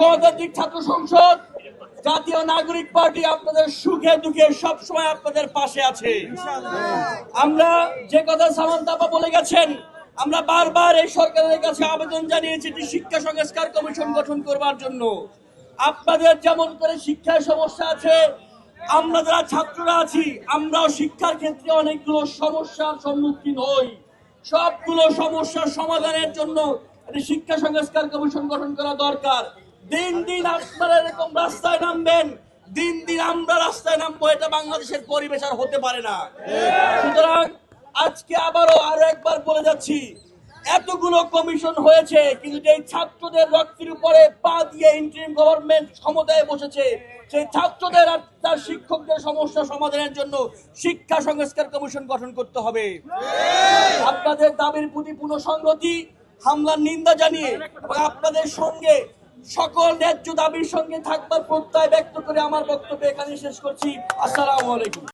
গণতান্ত্রিক ছাত্র সংসদ, জাতীয় নাগরিক পার্টি আপনাদের সুখে দুঃখে সবসময় আপনাদের পাশে আছে। আমরা যে কথা সামন্তাপা বলে গেছেন, আমরা বারবার এই সরকারের কাছে আবেদন জানিয়েছি যে শিক্ষা সংস্কার কমিশন গঠন করবার জন্য। আপনাদের যেমন করে শিক্ষার সমস্যা আছে, আমরা যারা ছাত্ররা আছি, আমরাও শিক্ষার ক্ষেত্রে অনেকগুলো সমস্যার সম্মুখীন হই। সবগুলো সমস্যার সমাধানের জন্য শিক্ষা সংস্কার কমিশন গঠন করা দরকার। দিন দিন আপনারা এরকম রাস্তায় নামবেন, দিন দিন আমরা রাস্তায় নামবো, এটা বাংলাদেশের পরিবেশ আর হতে পারে না। সুতরাং আজকে আবারও আরও একবার বলে যাচ্ছি, এতগুলো কমিশন হয়েছে, কিন্তু যে ছাত্রদের রক্তের উপরে পা দিয়ে ইন্টারিম গভর্নমেন্ট ক্ষমতায় বসেছে। সেই ছাত্রদের আর তার শিক্ষকদের সমস্যা সমাধানের জন্য শিক্ষা সংস্কার কমিশন গঠন করতে হবে। আপনাদের দাবির প্রতি পুনঃসংগতি, হামলার নিন্দা জানিয়ে আপনাদের সঙ্গে সকল ন্যায্য দাবির সঙ্গে থাকবার প্রত্যয় ব্যক্ত করে আমার বক্তব্য এখানে শেষ করছি। আসসালামু আলাইকুম।